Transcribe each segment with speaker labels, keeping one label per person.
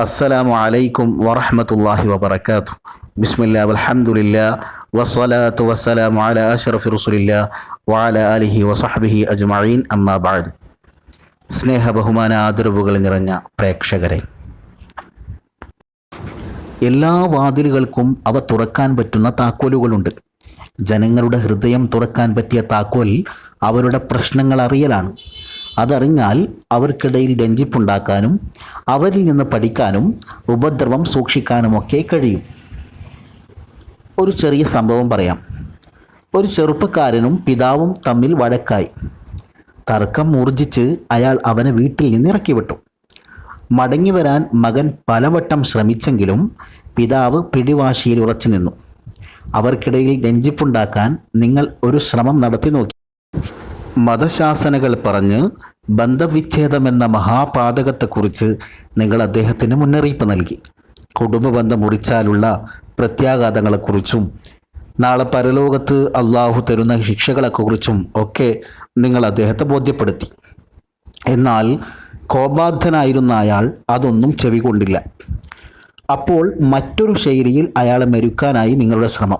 Speaker 1: അസ്സലാമു അലൈക്കും വറഹ്മത്തുള്ളാഹി വബറകാതുഹു. ബിസ്മില്ലാ വൽഹംദുലില്ലാ വസ്സലാത്തു വസ്സലാമു അലാ അഷ്റഫി റസൂലില്ലാഹി വഅലാ ആലിഹി വസ്വഹ്ബിഹി അജ്മഈൻ. അമ്മാ ബഅദ്. സ്നേഹ ബഹുമാന ആദരവുകൾ നിറഞ്ഞ പ്രേക്ഷകരെ. എല്ലാ വാതിലുകൾക്കും അവ തുറക്കാൻ പറ്റുന്ന താക്കോലുകളുണ്ട്. ജനങ്ങളുടെ ഹൃദയം തുറക്കാൻ പറ്റിയ താക്കോൽ അവരുടെ പ്രശ്നങ്ങൾ അറിയലാണ്. അതറിഞ്ഞാൽ അവർക്കിടയിൽ രഞ്ജിപ്പുണ്ടാക്കാനും അവരിൽ നിന്ന് പഠിക്കാനും ഉപദ്രവം സൂക്ഷിക്കാനുമൊക്കെ കഴിയും. ഒരു ചെറിയ സംഭവം പറയാം. ഒരു ചെറുപ്പക്കാരനും പിതാവും തമ്മിൽ വഴക്കായി. തർക്കം മൂർജിച്ച് അയാൾ അവനെ വീട്ടിൽ നിന്ന് ഇറക്കി വിട്ടു. മടങ്ങി വരാൻ മകൻ പലവട്ടം ശ്രമിച്ചെങ്കിലും പിതാവ് പിടിവാശിയിൽ ഉറച്ചു നിന്നു. അവർക്കിടയിൽ രഞ്ജിപ്പുണ്ടാക്കാൻ നിങ്ങൾ ഒരു ശ്രമം നടത്തി നോക്കി. മതശാസനകൾ പറഞ്ഞ് ബന്ധവിച്ഛേദമെന്ന മഹാപാതകത്തെക്കുറിച്ച് നിങ്ങൾ അദ്ദേഹത്തിന് മുന്നറിയിപ്പ് നൽകി. കുടുംബ ബന്ധം മുറിച്ചാലുള്ള പ്രത്യാഘാതങ്ങളെക്കുറിച്ചും നാളെ പരലോകത്ത് അള്ളാഹു തരുന്ന ശിക്ഷകളെക്കുറിച്ചും ഒക്കെ നിങ്ങൾ അദ്ദേഹത്തെ ബോധ്യപ്പെടുത്തി. എന്നാൽ കോപാധനായിരുന്ന അയാൾ അതൊന്നും ചെവികൊണ്ടില്ല അപ്പോൾ മറ്റൊരു ശൈലിയിൽ അയാളെ മെരുക്കാനായി നിങ്ങളുടെ ശ്രമം.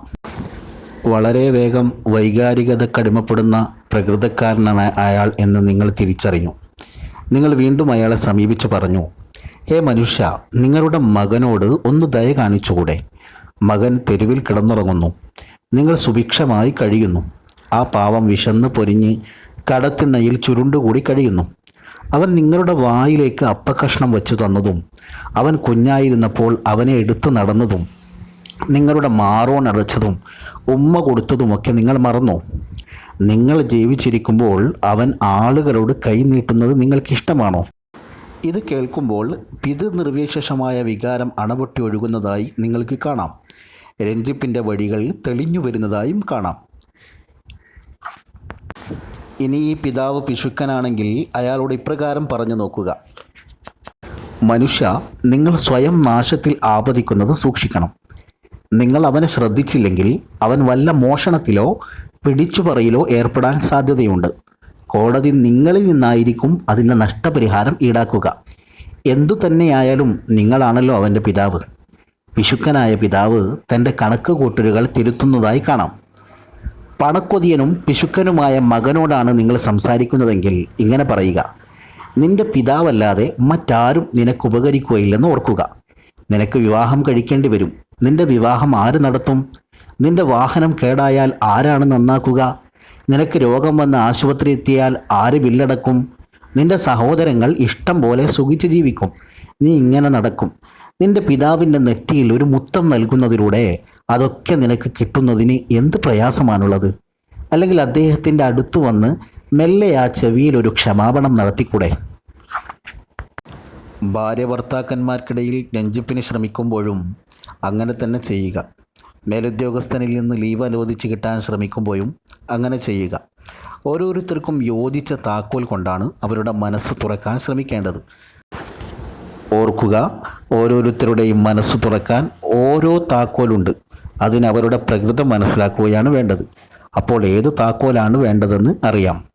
Speaker 1: വളരെ വേഗം വൈകാരികത കടിമപ്പെടുന്ന പ്രകൃതക്കാരനാണ് അയാൾ എന്ന് നിങ്ങൾ തിരിച്ചറിഞ്ഞു. നിങ്ങൾ വീണ്ടും അയാളെ സമീപിച്ചു പറഞ്ഞു ഹേ മനുഷ്യ നിങ്ങളുടെ മകനോട് ഒന്ന് ദയ കാണിച്ചുകൂടെ? മകൻ തെരുവിൽ കിടന്നുറങ്ങുന്നു. നിങ്ങൾ സുഭിക്ഷമായി കഴിയുന്നു. ആ പാവം വിശന്ന് പൊരിഞ്ഞ് കടത്തിണ്ണയിൽ ചുരുണ്ടുകൂടി കഴിയുന്നു. അവൻ നിങ്ങളുടെ വായിലേക്ക് അപ്പക്കഷ്ണം വെച്ചു തന്നതും അവൻ കുഞ്ഞായിരുന്നപ്പോൾ അവനെ എടുത്തു നടന്നതും നിങ്ങളുടെ മാറോൺ അടച്ചതും ഉമ്മ കൊടുത്തതുമൊക്കെ നിങ്ങൾ മറന്നോ? നിങ്ങൾ ജീവിച്ചിരിക്കുമ്പോൾ അവൻ ആളുകളോട് കൈനീട്ടുന്നത് നിങ്ങൾക്ക് ഇഷ്ടമാണോ ഇത് കേൾക്കുമ്പോൾ പിതൃനിർവിശേഷമായ വികാരം അണപൊട്ടി ഒഴുകുന്നതായി നിങ്ങൾക്ക് കാണാം. രഞ്ജിപ്പിന്റെ വഴികൾ തെളിഞ്ഞു വരുന്നതായും കാണാം. ഇനി ഈ പിതാവ് പിശുക്കനാണെങ്കിൽ അയാളോട് ഇപ്രകാരം പറഞ്ഞു നോക്കുക. മനുഷ്യ നിങ്ങൾ സ്വയം നാശത്തിൽ ആപതിക്കുന്നത് സൂക്ഷിക്കണം. നിങ്ങൾ അവനെ ശ്രദ്ധിച്ചില്ലെങ്കിൽ അവൻ വല്ല മോഷണത്തിലോ പിടിച്ചുപറയിലോ ഏർപ്പെടാൻ സാധ്യതയുണ്ട്. കോടതി നിങ്ങളിൽ നിന്നായിരിക്കും അതിന്റെ നഷ്ടപരിഹാരം ഈടാക്കുക. എന്തു തന്നെയായാലും നിങ്ങളാണല്ലോ അവന്റെ പിതാവ്. പിശുക്കനായ പിതാവ് തന്റെ കണക്ക് കൂട്ടലുകൾ തിരുത്തുന്നതായി കാണാം. പണക്കൊതിയനും പിശുക്കനുമായ മകനോടാണ് നിങ്ങൾ സംസാരിക്കുന്നതെങ്കിൽ ഇങ്ങനെ പറയുക. നിന്റെ പിതാവല്ലാതെ മറ്റാരും നിനക്ക് ഉപകരിക്കുകയില്ലെന്ന് ഓർക്കുക. നിനക്ക് വിവാഹം കഴിക്കേണ്ടി വരും. നിന്റെ വിവാഹം ആര് നടത്തും? നിന്റെ വാഹനം കേടായാൽ ആരാണ് നന്നാക്കുക? നിനക്ക് രോഗം വന്ന് ആശുപത്രി എത്തിയാൽ ആര് ബില്ലടക്കും? നിന്റെ സഹോദരങ്ങൾ ഇഷ്ടം പോലെ സുഖിച്ച് ജീവിക്കും. നീ ഇങ്ങനെ നടക്കും. നിന്റെ പിതാവിന്റെ നെറ്റിയിൽ ഒരു മുത്തം നൽകുന്നതിലൂടെ അതൊക്കെ നിനക്ക് കിട്ടുന്നതിന് എന്ത് പ്രയാസമാണുള്ളത്? അല്ലെങ്കിൽ അദ്ദേഹത്തിന്റെ അടുത്തു വന്ന് മെല്ലെ ആ ചെവിയിൽ ഒരു ക്ഷമാപണം നടത്തിക്കൂടെ? ഭാര്യ ഭർത്താക്കന്മാർക്കിടയിൽ രഞ്ജിപ്പിന് ശ്രമിക്കുമ്പോഴും അങ്ങനെ തന്നെ ചെയ്യുക. മേലുദ്യോഗസ്ഥനിൽ നിന്ന് ലീവ് അനുവദിച്ച് കിട്ടാൻ ശ്രമിക്കുമ്പോഴും അങ്ങനെ ചെയ്യുക. ഓരോരുത്തർക്കും യോജിച്ച താക്കോൽ കൊണ്ടാണ് അവരുടെ മനസ്സ് തുറക്കാൻ ശ്രമിക്കേണ്ടത്. ഓർക്കുക ഓരോരുത്തരുടെയും മനസ്സ് തുറക്കാൻ ഓരോ താക്കോലുണ്ട്. അതിനവരുടെ പ്രകൃതം മനസ്സിലാക്കുകയാണ് വേണ്ടത്. അപ്പോൾ ഏത് താക്കോലാണ് വേണ്ടതെന്ന് അറിയാം.